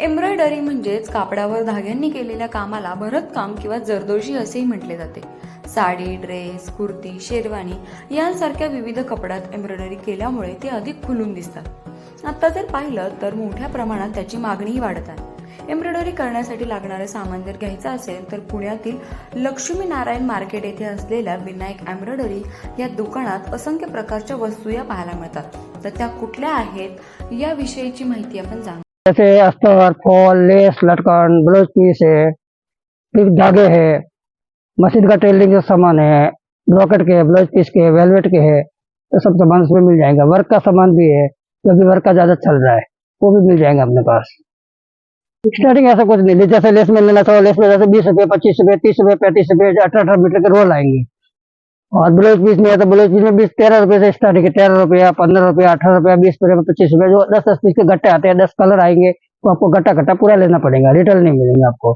Embroidery म्हणजेच कापडावर धाग्यांनी केलेल्या कामाला भरतकाम किंवा जरदोशी असेही म्हटले जाते. साडी ड्रेस कुर्ती शेरवानी यांसारख्या विविध कपड्यात एम्ब्रॉयडरी केल्यामुळे ते अधिक खुलून दिसतात. आता जर पाहिलं तर मोठ्या प्रमाणात त्याची मागणीही वाढत आहे. एम्ब्रॉयडरी करण्यासाठी लागणारे सामान जर घ्यायचं असेल तर पुण्यातील लक्ष्मी नारायण मार्केट येथे असलेल्या विनायक एम्ब्रॉयडरी या दुकानात असंख्य प्रकारच्या वस्तू या पाहायला मिळतात. तर त्या कुठल्या आहेत याविषयीची माहिती आपण जाणून जैसे अस्तर फॉल, लेस, लटकन ब्लाउज पीस है, फिर धागे है मशीन का टेलरिंग का सामान है ब्रॉकेट के ब्लाउज पीस के, वेलवेट के है तो सब सामान उसमें मिल जाएगा। वर्क का सामान भी है जो भी वर्क का ज़्यादा चल रहा है, वो भी मिल जाएगा अपने पास। स्टार्टिंग ऐसा कुछ नहीं, जैसे लेस में लेना था, लेस में जैसे बीस रुपये पच्चीस रुपये तीस रुपये पैंतीस रुपये अठारह अठारह मीटर के रोल आएँगे। और ब्लाउज पीस में है तो ब्लाउज पीस में बीस, तेरह रुपये से स्टार्टिंग है तेरह रुपया पंद्रह रुपया अठारह रुपया बीस रुपये पच्चीस रुपये जो दस दस पीस के गट्टे आते हैं, दस कलर आएँगे तो आपको गट्टा गट्टा पूरा लेना पड़ेगा रिटेल नहीं मिलेंगे आपको।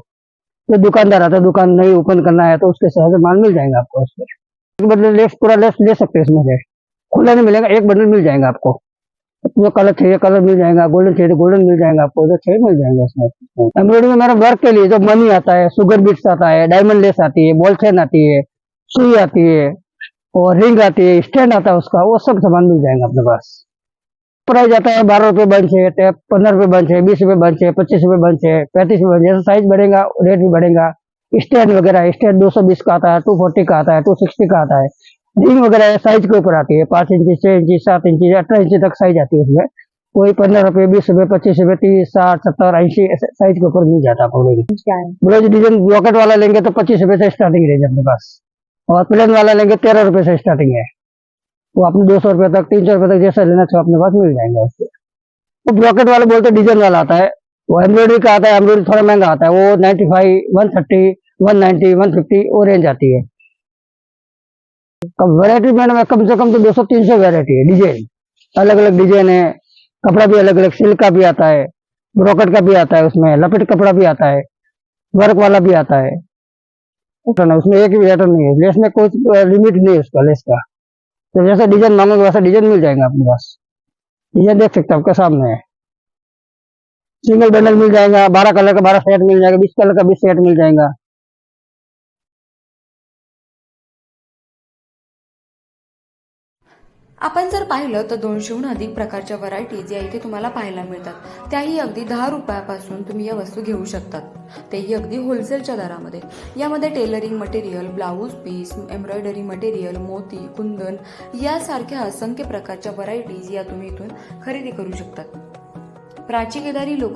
जो तो दुकानदार आता है, दुकान नहीं ओपन करना है तो उसके हिसाब से माल मिल जाएगा आपको एक बंडल लेस पूरा लेस ले सकते हैं इसमें से। खुला नहीं मिलेगा, एक बंडल मिल जाएगा आपको। जो कलर चाहिए कलर मिल जाएगा गोल्डन चाहिए तो गोल्डन मिल जाएगा आपको, जो चाहिए मिल जाएगा उसमें। एम्ब्रॉयडरी में मेरा वर्क के लिए, जो मनी आता है सुगर बीट्स आता है डायमंड लेस आती है बॉल चेन आती है, सुई आती है और रिंग आती है स्टैंड आता है उसका वो सब सामान मिल जाएगा अपने पास। प्राइस आता है बारह रुपए बंच है टैप पंद्रह रुपये बंच है बीस रुपये बंच है पच्चीस रुपये बंच है पैंतीस रुपए बंच जैसे साइज़ बढ़ेगा रेट भी बढ़ेगा। स्टैंड वगैरह स्टैंड दो सौ बीस का आता है टू फोर्टी का आता है टू सिक्सटी का आता है। रिंग वगैरह साइज़ के ऊपर आती है पाँच इंची छह इंची सात इंची अठारह इंची तक साइज़ आती है उसमें। कोई पंद्रह रुपये बीस रुपये पच्चीस रुपए तीस साठ सत्तर ऐसी साइज़ के ऊपर मिल जाता है ब्लाउज डिज़ाइन रॉकेट वाला लेंगे तो पच्चीस रुपए से स्टार्टिंग रेंज अपने पास। और प्लेन वाला लेंगे तेरह रुपए से स्टार्टिंग है। वो आपने दो सौ रुपए तक, तीन सौ रुपए तक जैसा लेना चाहो अपने पास मिल जाएँगे उससे। वो ब्रॉकेट वाले बोलते हैं डिज़ाइन वाला आता है। वो एम्ब्रॉयडरी का आता है एम्ब्रॉयडरी थोड़ा महँगा आता है। वो ninety five one thirty one ninety one fifty वो रेंज आती है। वैरायटी मैडम, कम से कम तो दो सौ, तीन सौ वैरायटी है डिज़ाइन अलग अलग डिज़ाइन है। कपड़ा भी अलग अलग सिल्क का भी आता है। ब्रोकेट का भी आता है उसमें, लपेट कपड़ा भी आता है। वर्क वाला भी आता है। है, उसमें एक भी पैटर्न नहीं है। लेस में कोई लिमिट नहीं है उसका लेस का। तो जैसा डिज़ाइन मांगोगे वैसा डिज़ाइन मिल जाएगा अपने पास। डिज़ाइन देख सकते हो आपके सामने। है सिंगल बंडल मिल जाएगा बारह कलर का बारह सेट मिल जाएगा बीस कलर का बीस सेट मिल जाएगा। आपण जर पाहिलं तर दोनशेहून अधिक प्रकारच्या व्हरायटीज या इथे तुम्हाला पाहायला मिळतात. त्याही अगदी दहा रुपयापासून तुम्ही या वस्तू घेऊ शकतात. तेही अगदी होलसेलच्या दरामध्ये. यामध्ये tailoring material blouse piece embroidery material मोती कुंदन यासारख्या असंख्य प्रकारच्या व्हरायटीज या तुम्ही इथून खरेदी करू शकतात. प्राची केदारी लोक